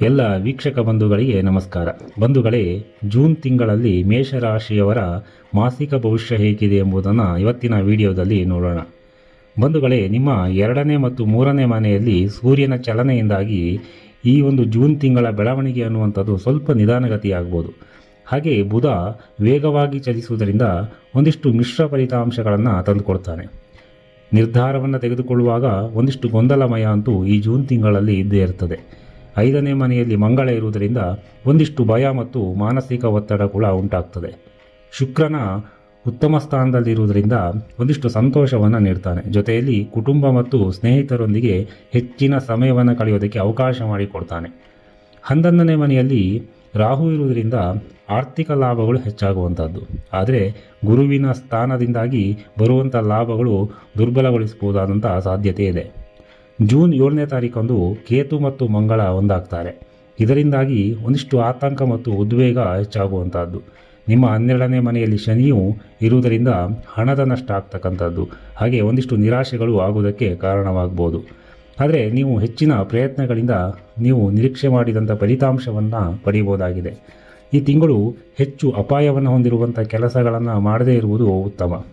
ಎಲ್ಲ ವೀಕ್ಷಕ ಬಂಧುಗಳಿಗೆ ನಮಸ್ಕಾರ. ಬಂಧುಗಳೇ, ಜೂನ್ ತಿಂಗಳಲ್ಲಿ ಮೇಷರಾಶಿಯವರ ಮಾಸಿಕ ಭವಿಷ್ಯ ಹೇಗಿದೆ ಎಂಬುದನ್ನು ಇವತ್ತಿನ ವಿಡಿಯೋದಲ್ಲಿ ನೋಡೋಣ. ಬಂಧುಗಳೇ, ನಿಮ್ಮ ಎರಡನೇ ಮತ್ತು ಮೂರನೇ ಮನೆಯಲ್ಲಿ ಸೂರ್ಯನ ಚಲನೆಯಿಂದಾಗಿ ಈ ಒಂದು ಜೂನ್ ತಿಂಗಳ ಬೆಳವಣಿಗೆ ಅನ್ನುವಂಥದ್ದು ಸ್ವಲ್ಪ ನಿಧಾನಗತಿಯಾಗ್ಬೋದು. ಹಾಗೆ ಬುಧ ವೇಗವಾಗಿ ಚಲಿಸುವುದರಿಂದ ಒಂದಿಷ್ಟು ಮಿಶ್ರ ಫಲಿತಾಂಶಗಳನ್ನು ತಂದುಕೊಡ್ತಾನೆ. ನಿರ್ಧಾರವನ್ನು ತೆಗೆದುಕೊಳ್ಳುವಾಗ ಒಂದಿಷ್ಟು ಗೊಂದಲಮಯ ಅಂತೂ ಈ ಜೂನ್ ತಿಂಗಳಲ್ಲಿ ಇದ್ದೇ ಇರ್ತದೆ. ಐದನೇ ಮನೆಯಲ್ಲಿ ಮಂಗಳ ಇರುವುದರಿಂದ ಒಂದಿಷ್ಟು ಭಯ ಮತ್ತು ಮಾನಸಿಕ ಒತ್ತಡ ಕೂಡ ಉಂಟಾಗ್ತದೆ. ಶುಕ್ರನ ಉತ್ತಮ ಸ್ಥಾನದಲ್ಲಿರುವುದರಿಂದ ಒಂದಿಷ್ಟು ಸಂತೋಷವನ್ನು ನೀಡ್ತಾನೆ. ಜೊತೆಯಲ್ಲಿ ಕುಟುಂಬ ಮತ್ತು ಸ್ನೇಹಿತರೊಂದಿಗೆ ಹೆಚ್ಚಿನ ಸಮಯವನ್ನು ಕಳೆಯೋದಕ್ಕೆ ಅವಕಾಶ ಮಾಡಿಕೊಡ್ತಾನೆ. ಹನ್ನೊಂದನೇ ಮನೆಯಲ್ಲಿ ರಾಹು ಇರುವುದರಿಂದ ಆರ್ಥಿಕ ಲಾಭಗಳು ಹೆಚ್ಚಾಗುವಂಥದ್ದು ಆದರೆ ಗುರುವಿನ ಸ್ಥಾನದಿಂದಾಗಿ ಬರುವಂಥ ಲಾಭಗಳು ದುರ್ಬಲಗೊಳಿಸಬಹುದಾದಂಥ ಸಾಧ್ಯತೆ ಇದೆ. ಜೂನ್ ಏಳನೇ ತಾರೀಕಂದು ಕೇತು ಮತ್ತು ಮಂಗಳ ಒಂದಾಗ್ತಾರೆ. ಇದರಿಂದಾಗಿ ಒಂದಿಷ್ಟು ಆತಂಕ ಮತ್ತು ಉದ್ವೇಗ ಹೆಚ್ಚಾಗುವಂಥದ್ದು ನಿಮ್ಮ ಹನ್ನೆರಡನೇ ಮನೆಯಲ್ಲಿ ಶನಿಯು ಇರುವುದರಿಂದ ಹಣದ ನಷ್ಟ ಆಗ್ತಕ್ಕಂಥದ್ದು. ಹಾಗೆ ಒಂದಿಷ್ಟು ನಿರಾಶೆಗಳು ಆಗುವುದಕ್ಕೆ ಕಾರಣವಾಗ್ಬೋದು. ಆದರೆ ನೀವು ಹೆಚ್ಚಿನ ಪ್ರಯತ್ನಗಳಿಂದ ನೀವು ನಿರೀಕ್ಷೆ ಮಾಡಿದಂಥ ಫಲಿತಾಂಶವನ್ನು ಪಡೆಯಬಹುದಾಗಿದೆ. ಈ ತಿಂಗಳು ಹೆಚ್ಚು ಅಪಾಯವನ್ನು ಹೊಂದಿರುವಂಥ ಕೆಲಸಗಳನ್ನು ಮಾಡದೇ ಇರುವುದು ಉತ್ತಮ.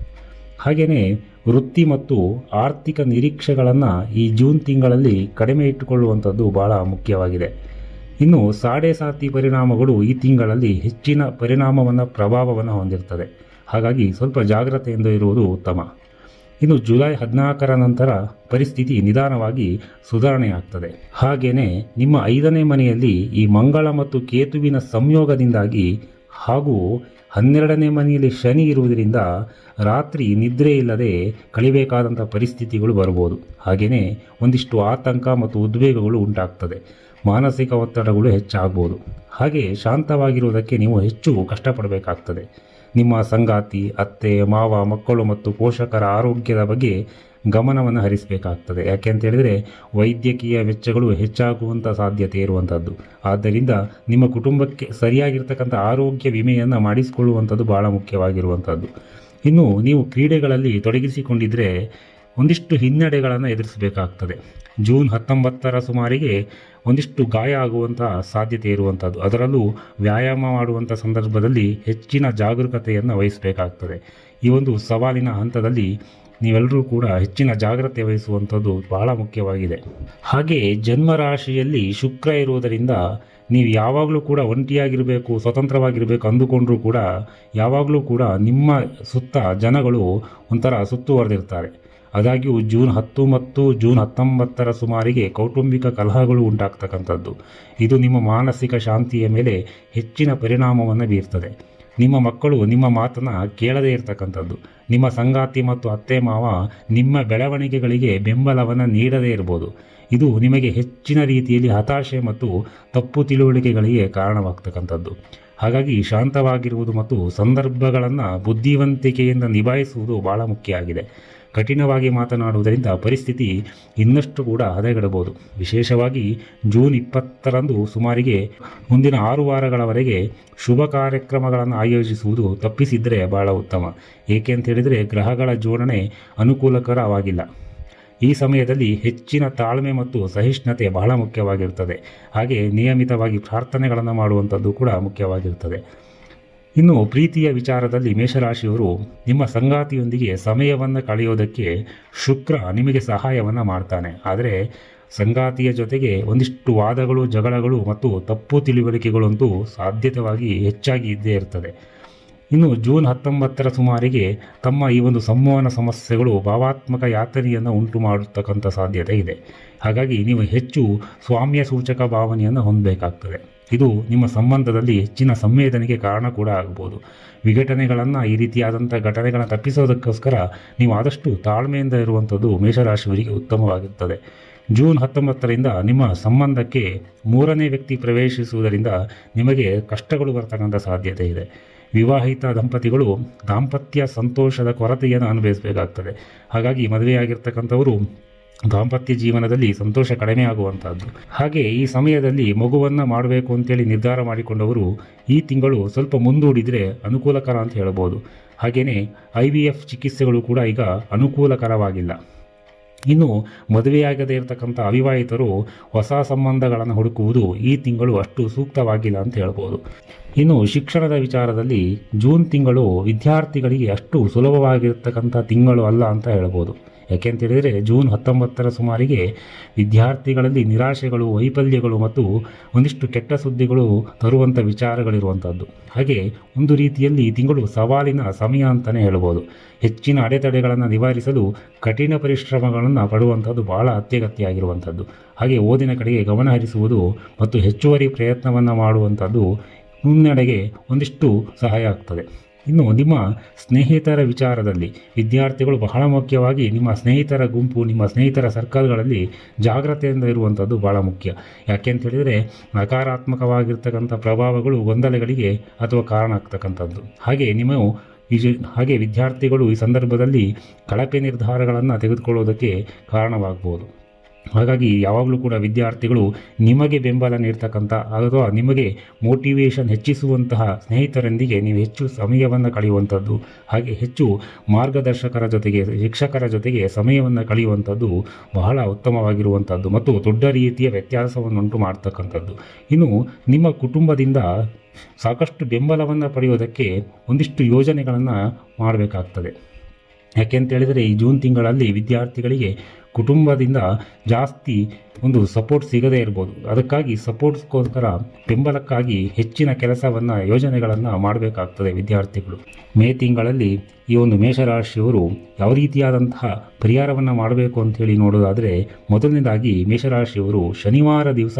ಹಾಗೆಯೇ ವೃತ್ತಿ ಮತ್ತು ಆರ್ಥಿಕ ನಿರೀಕ್ಷೆಗಳನ್ನು ಈ ಜೂನ್ ತಿಂಗಳಲ್ಲಿ ಕಡಿಮೆ ಇಟ್ಟುಕೊಳ್ಳುವಂಥದ್ದು ಬಹಳ ಮುಖ್ಯವಾಗಿದೆ. ಇನ್ನು ಸಾಡೆ ಸಾತಿ ಪರಿಣಾಮಗಳು ಈ ತಿಂಗಳಲ್ಲಿ ಹೆಚ್ಚಿನ ಪರಿಣಾಮವನ್ನು ಪ್ರಭಾವವನ್ನು ಹೊಂದಿರ್ತದೆ. ಹಾಗಾಗಿ ಸ್ವಲ್ಪ ಜಾಗ್ರತೆಯಿಂದ ಇರುವುದು ಉತ್ತಮ. ಇನ್ನು ಜುಲೈ ಹದಿನಾಲ್ಕರ ನಂತರ ಪರಿಸ್ಥಿತಿ ನಿಧಾನವಾಗಿ ಸುಧಾರಣೆ ಆಗ್ತದೆ. ಹಾಗೆಯೇ ನಿಮ್ಮ ಐದನೇ ಮನೆಯಲ್ಲಿ ಈ ಮಂಗಳ ಮತ್ತು ಕೇತುವಿನ ಸಂಯೋಗದಿಂದಾಗಿ ಹಾಗೂ ಹನ್ನೆರಡನೇ ಮನೆಯಲ್ಲಿ ಶನಿ ಇರುವುದರಿಂದ ರಾತ್ರಿ ನಿದ್ರೆ ಇಲ್ಲದೆ ಕಳಿಬೇಕಾದಂಥ ಪರಿಸ್ಥಿತಿಗಳು ಬರ್ಬೋದು. ಹಾಗೆಯೇ ಒಂದಿಷ್ಟು ಆತಂಕ ಮತ್ತು ಉದ್ವೇಗಗಳು ಉಂಟಾಗ್ತದೆ. ಮಾನಸಿಕ ಒತ್ತಡಗಳು ಹೆಚ್ಚಾಗ್ಬೋದು. ಹಾಗೆ ಶಾಂತವಾಗಿರುವುದಕ್ಕೆ ನೀವು ಹೆಚ್ಚು ಕಷ್ಟಪಡಬೇಕಾಗ್ತದೆ. ನಿಮ್ಮ ಸಂಗಾತಿ, ಅತ್ತೆ, ಮಾವ, ಮಕ್ಕಳು ಮತ್ತು ಪೋಷಕರ ಆರೋಗ್ಯದ ಬಗ್ಗೆ ಗಮನವನ್ನು ಹರಿಸಬೇಕಾಗ್ತದೆ. ಯಾಕೆ ಅಂತ ಹೇಳಿದರೆ ವೈದ್ಯಕೀಯ ವೆಚ್ಚಗಳು ಹೆಚ್ಚಾಗುವಂಥ ಸಾಧ್ಯತೆ ಇರುವಂಥದ್ದು ಆದ್ದರಿಂದ ನಿಮ್ಮ ಕುಟುಂಬಕ್ಕೆ ಸರಿಯಾಗಿರ್ತಕ್ಕಂಥ ಆರೋಗ್ಯ ವಿಮೆಯನ್ನು ಮಾಡಿಸಿಕೊಳ್ಳುವಂಥದ್ದು ಭಾಳ ಮುಖ್ಯವಾಗಿರುವಂಥದ್ದು ಇನ್ನು ನೀವು ಕ್ರೀಡೆಗಳಲ್ಲಿ ತೊಡಗಿಸಿಕೊಂಡಿದ್ದರೆ ಒಂದಿಷ್ಟು ಹಿನ್ನಡೆಗಳನ್ನು ಎದುರಿಸಬೇಕಾಗ್ತದೆ. ಜೂನ್ ಹತ್ತೊಂಬತ್ತರ ಸುಮಾರಿಗೆ ಒಂದಿಷ್ಟು ಗಾಯ ಆಗುವಂಥ ಸಾಧ್ಯತೆ ಇರುವಂಥದ್ದು ಅದರಲ್ಲೂ ವ್ಯಾಯಾಮ ಮಾಡುವಂಥ ಸಂದರ್ಭದಲ್ಲಿ ಹೆಚ್ಚಿನ ಜಾಗರೂಕತೆಯನ್ನು ವಹಿಸಬೇಕಾಗ್ತದೆ. ಈ ಒಂದು ಸವಾಲಿನ ಹಂತದಲ್ಲಿ ನೀವೆಲ್ಲರೂ ಕೂಡ ಹೆಚ್ಚಿನ ಜಾಗ್ರತೆ ವಹಿಸುವಂಥದ್ದು ಬಹಳ ಮುಖ್ಯವಾಗಿದೆ. ಹಾಗೆ ಜನ್ಮ ರಾಶಿಯಲ್ಲಿ ಶುಕ್ರ ಇರುವುದರಿಂದ ನೀವು ಯಾವಾಗಲೂ ಕೂಡ ಒಂಟಿಯಾಗಿರಬೇಕು, ಸ್ವತಂತ್ರವಾಗಿರಬೇಕು ಅಂದುಕೊಂಡರೂ ಕೂಡ ಯಾವಾಗಲೂ ಕೂಡ ನಿಮ್ಮ ಸುತ್ತ ಜನಗಳು ಒಂಥರ ಸುತ್ತುವರೆದಿರ್ತಾರೆ. ಆದಾಗ್ಯೂ ಜೂನ್ ಹತ್ತು ಮತ್ತು ಜೂನ್ ಹತ್ತೊಂಬತ್ತರ ಸುಮಾರಿಗೆ ಕೌಟುಂಬಿಕ ಕಲಹಗಳು ಉಂಟಾಗ್ತಕ್ಕಂಥದ್ದು. ಇದು ನಿಮ್ಮ ಮಾನಸಿಕ ಶಾಂತಿಯ ಮೇಲೆ ಹೆಚ್ಚಿನ ಪರಿಣಾಮವನ್ನು ಬೀರ್ತದೆ. ನಿಮ್ಮ ಮಕ್ಕಳು ನಿಮ್ಮ ಮಾತನ್ನು ಕೇಳದೇ ಇರತಕ್ಕಂಥದ್ದು. ನಿಮ್ಮ ಸಂಗಾತಿ ಮತ್ತು ಅತ್ತೆ ಮಾವ ನಿಮ್ಮ ಬೆಳವಣಿಗೆಗಳಿಗೆ ಬೆಂಬಲವನ್ನು ನೀಡದೇ ಇರ್ಬೋದು. ಇದು ನಿಮಗೆ ಹೆಚ್ಚಿನ ರೀತಿಯಲ್ಲಿ ಹತಾಶೆ ಮತ್ತು ತಪ್ಪು ತಿಳುವಳಿಕೆಗಳಿಗೆ ಕಾರಣವಾಗ್ತಕ್ಕಂಥದ್ದು. ಹಾಗಾಗಿ ಶಾಂತವಾಗಿರುವುದು ಮತ್ತು ಸಂದರ್ಭಗಳನ್ನು ಬುದ್ಧಿವಂತಿಕೆಯಿಂದ ನಿಭಾಯಿಸುವುದು ಭಾಳ ಮುಖ್ಯ ಆಗಿದೆ. ಕಠಿಣವಾಗಿ ಮಾತನಾಡುವುದರಿಂದ ಪರಿಸ್ಥಿತಿ ಇನ್ನಷ್ಟು ಕೂಡ ಹದಗೆಡಬಹುದು. ವಿಶೇಷವಾಗಿ ಜೂನ್ ಇಪ್ಪತ್ತರಂದು ಸುಮಾರಿಗೆ ಮುಂದಿನ ಆರು ವಾರಗಳವರೆಗೆ ಶುಭ ಕಾರ್ಯಕ್ರಮಗಳನ್ನು ಆಯೋಜಿಸುವುದು ತಪ್ಪಿಸಿದರೆ ಬಹಳ ಉತ್ತಮ. ಏಕೆ ಹೇಳಿದರೆ ಗ್ರಹಗಳ ಜೋಡಣೆ ಅನುಕೂಲಕರವಾಗಿಲ್ಲ. ಈ ಸಮಯದಲ್ಲಿ ಹೆಚ್ಚಿನ ತಾಳ್ಮೆ ಮತ್ತು ಸಹಿಷ್ಣುತೆ ಬಹಳ ಮುಖ್ಯವಾಗಿರುತ್ತದೆ ಹಾಗೆ ನಿಯಮಿತವಾಗಿ ಪ್ರಾರ್ಥನೆಗಳನ್ನು ಮಾಡುವಂಥದ್ದು ಕೂಡ ಮುಖ್ಯವಾಗಿರುತ್ತದೆ ಇನ್ನು ಪ್ರೀತಿಯ ವಿಚಾರದಲ್ಲಿ ಮೇಷರಾಶಿಯವರು ನಿಮ್ಮ ಸಂಗಾತಿಯೊಂದಿಗೆ ಸಮಯವನ್ನು ಕಳೆಯೋದಕ್ಕೆ ಶುಕ್ರ ನಿಮಗೆ ಸಹಾಯವನ್ನು ಮಾಡ್ತಾನೆ. ಆದರೆ ಸಂಗಾತಿಯ ಜೊತೆಗೆ ಒಂದಿಷ್ಟು ವಾದಗಳು, ಜಗಳಗಳು ಮತ್ತು ತಪ್ಪು ತಿಳುವಳಿಕೆಗಳಂತೂ ಸಾಧ್ಯತೆವಾಗಿ ಹೆಚ್ಚಾಗಿ ಇದ್ದೇ ಇರ್ತದೆ. ಇನ್ನು ಜೂನ್ ಹತ್ತೊಂಬತ್ತರ ಸುಮಾರಿಗೆ ತಮ್ಮ ಈ ಒಂದು ಸಂವಹನ ಸಮಸ್ಯೆಗಳು ಭಾವಾತ್ಮಕ ಯಾತನೆಯನ್ನು ಉಂಟು ಮಾಡತಕ್ಕಂಥ ಸಾಧ್ಯತೆ ಇದೆ. ಹಾಗಾಗಿ ನೀವು ಹೆಚ್ಚು ಸ್ವಾಮ್ಯ ಸೂಚಕ ಭಾವನೆಯನ್ನು ಹೊಂದಬೇಕಾಗ್ತದೆ. ಇದು ನಿಮ್ಮ ಸಂಬಂಧದಲ್ಲಿ ಹೆಚ್ಚಿನ ಸಂವೇದನೆಗೆ ಕಾರಣ ಕೂಡ ಆಗ್ಬೋದು. ವಿಘಟನೆಗಳನ್ನು ಈ ರೀತಿಯಾದಂಥ ಘಟನೆಗಳನ್ನು ತಪ್ಪಿಸೋದಕ್ಕೋಸ್ಕರ ನೀವು ಆದಷ್ಟು ತಾಳ್ಮೆಯಿಂದ ಇರುವಂಥದ್ದು ಮೇಷರಾಶಿಯವರಿಗೆ ಉತ್ತಮವಾಗಿರುತ್ತದೆ ಜೂನ್ ಹತ್ತೊಂಬತ್ತರಿಂದ ನಿಮ್ಮ ಸಂಬಂಧಕ್ಕೆ ಮೂರನೇ ವ್ಯಕ್ತಿ ಪ್ರವೇಶಿಸುವುದರಿಂದ ನಿಮಗೆ ಕಷ್ಟಗಳು ಬರ್ತಕ್ಕಂಥ ಸಾಧ್ಯತೆ ಇದೆ. ವಿವಾಹಿತ ದಂಪತಿಗಳು ದಾಂಪತ್ಯ ಸಂತೋಷದ ಕೊರತೆಯನ್ನು ಅನುಭವಿಸಬೇಕಾಗ್ತದೆ. ಹಾಗಾಗಿ ಮದುವೆಯಾಗಿರ್ತಕ್ಕಂಥವರು ದಾಂಪತ್ಯ ಜೀವನದಲ್ಲಿ ಸಂತೋಷ ಕಡಿಮೆ ಆಗುವಂತಹದ್ದು. ಹಾಗೆ ಈ ಸಮಯದಲ್ಲಿ ಮಗುವನ್ನು ಮಾಡಬೇಕು ಅಂತೇಳಿ ನಿರ್ಧಾರ ಮಾಡಿಕೊಂಡವರು ಈ ತಿಂಗಳು ಸ್ವಲ್ಪ ಮುಂದೂಡಿದರೆ ಅನುಕೂಲಕರ ಅಂತ ಹೇಳ್ಬೋದು ಹಾಗೆಯೇ ಐ ವಿ ಎಫ್ ಚಿಕಿತ್ಸೆಗಳು ಕೂಡ ಈಗ ಅನುಕೂಲಕರವಾಗಿಲ್ಲ. ಇನ್ನು ಮದುವೆಯಾಗದೇ ಇರತಕ್ಕಂಥ ಅವಿವಾಹಿತರು ಹೊಸ ಸಂಬಂಧಗಳನ್ನು ಹುಡುಕುವುದು ಈ ತಿಂಗಳು ಅಷ್ಟು ಸೂಕ್ತವಾಗಿಲ್ಲ ಅಂತ ಹೇಳ್ಬೋದು ಇನ್ನು ಶಿಕ್ಷಣದ ವಿಚಾರದಲ್ಲಿ ಜೂನ್ ತಿಂಗಳು ವಿದ್ಯಾರ್ಥಿಗಳಿಗೆ ಅಷ್ಟು ಸುಲಭವಾಗಿರ್ತಕ್ಕಂಥ ತಿಂಗಳು ಅಲ್ಲ ಅಂತ ಹೇಳ್ಬೋದು ಯಾಕೆಂತ ಹೇಳಿದರೆ ಜೂನ್ ಹತ್ತೊಂಬತ್ತರ ಸುಮಾರಿಗೆ ವಿದ್ಯಾರ್ಥಿಗಳಲ್ಲಿ ನಿರಾಶೆಗಳು, ವೈಫಲ್ಯಗಳು ಮತ್ತು ಒಂದಿಷ್ಟು ಕೆಟ್ಟ ಸುದ್ದಿಗಳು ತರುವಂಥ ವಿಚಾರಗಳಿರುವಂಥದ್ದು ಹಾಗೆ ಒಂದು ರೀತಿಯಲ್ಲಿ ತಿಂಗಳು ಸವಾಲಿನ ಸಮಯ ಅಂತಲೇ ಹೇಳ್ಬೋದು. ಹೆಚ್ಚಿನ ಅಡೆತಡೆಗಳನ್ನು ನಿವಾರಿಸಲು ಕಠಿಣ ಪರಿಶ್ರಮಗಳನ್ನು ಪಡುವಂಥದ್ದು ಬಹಳ ಅತ್ಯಗತ್ಯ ಆಗಿರುವಂಥದ್ದು ಹಾಗೆ ಓದಿನ ಕಡೆಗೆ ಗಮನ ಹರಿಸುವುದು ಮತ್ತು ಹೆಚ್ಚುವರಿ ಪ್ರಯತ್ನವನ್ನು ಮಾಡುವಂಥದ್ದು ಮುನ್ನಡೆಗೆ ಒಂದಿಷ್ಟು ಸಹಾಯ ಆಗ್ತದೆ. ಇನ್ನು ನಿಮ್ಮ ಸ್ನೇಹಿತರ ವಿಚಾರದಲ್ಲಿ ವಿದ್ಯಾರ್ಥಿಗಳು ಬಹಳ ಮುಖ್ಯವಾಗಿ ನಿಮ್ಮ ಸ್ನೇಹಿತರ ಗುಂಪು, ನಿಮ್ಮ ಸ್ನೇಹಿತರ ಸರ್ಕಲ್ಗಳಲ್ಲಿ ಜಾಗ್ರತೆಯಿಂದ ಇರುವಂಥದ್ದು ಬಹಳ ಮುಖ್ಯ. ಯಾಕೆ ಅಂತ ಹೇಳಿದರೆ ನಕಾರಾತ್ಮಕವಾಗಿರ್ತಕ್ಕಂಥ ಪ್ರಭಾವಗಳು ಗೊಂದಲಗಳಿಗೆ ಅಥವಾ ಕಾರಣ ಆಗ್ತಕ್ಕಂಥದ್ದು ಹಾಗೆ ನಿಮ್ಮ ವಿಜ ಹಾಗೆ ವಿದ್ಯಾರ್ಥಿಗಳು ಈ ಸಂದರ್ಭದಲ್ಲಿ ಕಳಪೆ ನಿರ್ಧಾರಗಳನ್ನು ತೆಗೆದುಕೊಳ್ಳೋದಕ್ಕೆ ಕಾರಣವಾಗ್ಬೋದು. ಹಾಗಾಗಿ ಯಾವಾಗಲೂ ಕೂಡ ವಿದ್ಯಾರ್ಥಿಗಳು ನಿಮಗೆ ಬೆಂಬಲ ನೀಡ್ತಕ್ಕಂಥ ಅಥವಾ ನಿಮಗೆ ಮೋಟಿವೇಶನ್ ಹೆಚ್ಚಿಸುವಂತಹ ಸ್ನೇಹಿತರೊಂದಿಗೆ ನೀವು ಹೆಚ್ಚು ಸಮಯವನ್ನು ಕಳೆಯುವಂಥದ್ದು, ಹಾಗೆ ಹೆಚ್ಚು ಮಾರ್ಗದರ್ಶಕರ ಜೊತೆಗೆ, ಶಿಕ್ಷಕರ ಜೊತೆಗೆ ಸಮಯವನ್ನು ಕಳೆಯುವಂಥದ್ದು ಬಹಳ ಉತ್ತಮವಾಗಿರುವಂಥದ್ದು ಮತ್ತು ದೊಡ್ಡ ರೀತಿಯ ವ್ಯತ್ಯಾಸವನ್ನುಂಟು ಮಾಡ್ತಕ್ಕಂಥದ್ದು. ಇನ್ನು ನಿಮ್ಮ ಕುಟುಂಬದಿಂದ ಸಾಕಷ್ಟು ಬೆಂಬಲವನ್ನು ಪಡೆಯೋದಕ್ಕೆ ಒಂದಿಷ್ಟು ಯೋಜನೆಗಳನ್ನು ಮಾಡಬೇಕಾಗ್ತದೆ. ಯಾಕೆಂತ ಹೇಳಿದರೆ ಈ ಜೂನ್ ತಿಂಗಳಲ್ಲಿ ವಿದ್ಯಾರ್ಥಿಗಳಿಗೆ ಕುಟುಂಬದಿಂದ ಜಾಸ್ತಿ ಒಂದು ಸಪೋರ್ಟ್ ಸಿಗದೇ ಇರ್ಬೋದು. ಅದಕ್ಕಾಗಿ ಸಪೋರ್ಟ್ಸ್ಗೋಸ್ಕರ ಬೆಂಬಲಕ್ಕಾಗಿ ಹೆಚ್ಚಿನ ಕೆಲಸವನ್ನು, ಯೋಜನೆಗಳನ್ನು ಮಾಡಬೇಕಾಗ್ತದೆ ವಿದ್ಯಾರ್ಥಿಗಳು. ಮೇ ತಿಂಗಳಲ್ಲಿ ಈ ಒಂದು ಮೇಷರಾಶಿಯವರು ಯಾವ ರೀತಿಯಾದಂತಹ ಪರಿಹಾರವನ್ನು ಮಾಡಬೇಕು ಅಂತೇಳಿ ನೋಡೋದಾದರೆ, ಮೊದಲನೇದಾಗಿ ಮೇಷರಾಶಿಯವರು ಶನಿವಾರ ದಿವಸ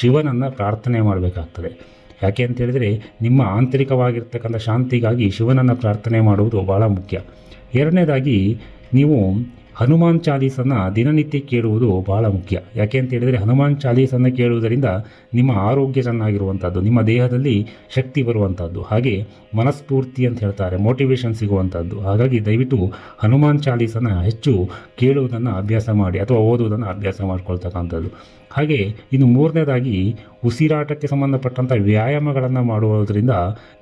ಶಿವನನ್ನು ಪ್ರಾರ್ಥನೆ ಮಾಡಬೇಕಾಗ್ತದೆ. ಯಾಕೆ ಅಂತ ಹೇಳಿದರೆ ನಿಮ್ಮ ಆಂತರಿಕವಾಗಿರ್ತಕ್ಕಂಥ ಶಾಂತಿಗಾಗಿ ಶಿವನನ್ನು ಪ್ರಾರ್ಥನೆ ಮಾಡುವುದು ಭಾಳ ಮುಖ್ಯ. ಎರಡನೇದಾಗಿ ನೀವು ಹನುಮಾನ್ ಚಾಲೀಸನ್ನು ದಿನನಿತ್ಯ ಕೇಳುವುದು ಬಹಳ ಮುಖ್ಯ. ಯಾಕೆ ಅಂತ ಹೇಳಿದರೆ ಹನುಮಾನ್ ಚಾಲೀಸನ್ನು ಕೇಳುವುದರಿಂದ ನಿಮ್ಮ ಆರೋಗ್ಯ ಚೆನ್ನಾಗಿರುವಂಥದ್ದು ನಿಮ್ಮ ದೇಹದಲ್ಲಿ ಶಕ್ತಿ ಬರುವಂಥದ್ದು ಹಾಗೆ ಮನಸ್ಫೂರ್ತಿ ಅಂತ ಹೇಳ್ತಾರೆ ಮೋಟಿವೇಶನ್ ಸಿಗುವಂಥದ್ದು ಹಾಗಾಗಿ ದಯವಿಟ್ಟು ಹನುಮಾನ್ ಚಾಲೀಸನ್ನು ಹೆಚ್ಚು ಕೇಳುವುದನ್ನು ಅಭ್ಯಾಸ ಮಾಡಿ, ಅಥವಾ ಓದುವುದನ್ನು ಅಭ್ಯಾಸ ಮಾಡಿಕೊಳ್ತಕ್ಕಂಥದ್ದು. ಹಾಗೆ ಇನ್ನು ಮೂರನೇದಾಗಿ ಉಸಿರಾಟಕ್ಕೆ ಸಂಬಂಧಪಟ್ಟಂಥ ವ್ಯಾಯಾಮಗಳನ್ನು ಮಾಡುವುದರಿಂದ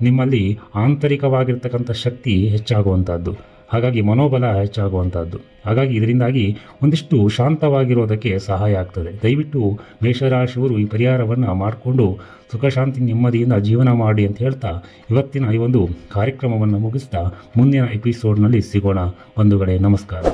ನಿಮ್ಮಲ್ಲಿ ಆಂತರಿಕವಾಗಿರ್ತಕ್ಕಂಥ ಶಕ್ತಿ ಹೆಚ್ಚಾಗುವಂಥದ್ದು ಹಾಗಾಗಿ ಮನೋಬಲ ಹೆಚ್ಚಾಗುವಂಥದ್ದು ಹಾಗಾಗಿ ಇದರಿಂದಾಗಿ ಒಂದಿಷ್ಟು ಶಾಂತವಾಗಿರೋದಕ್ಕೆ ಸಹಾಯ ಆಗ್ತದೆ. ದಯವಿಟ್ಟು ಮೇಷರಾಶಿಯವರು ಈ ಪರಿಹಾರವನ್ನು ಮಾಡಿಕೊಂಡು ಸುಖ, ಶಾಂತಿ, ನೆಮ್ಮದಿಯಿಂದ ಜೀವನ ಮಾಡಿ ಅಂತ ಹೇಳ್ತಾ ಇವತ್ತಿನ ಈ ಒಂದು ಕಾರ್ಯಕ್ರಮವನ್ನು ಮುಗಿಸ್ತಾ ಮುಂದಿನ ಎಪಿಸೋಡ್ನಲ್ಲಿ ಸಿಗೋಣ. ಬಂಧುಗಳೇ, ನಮಸ್ಕಾರ.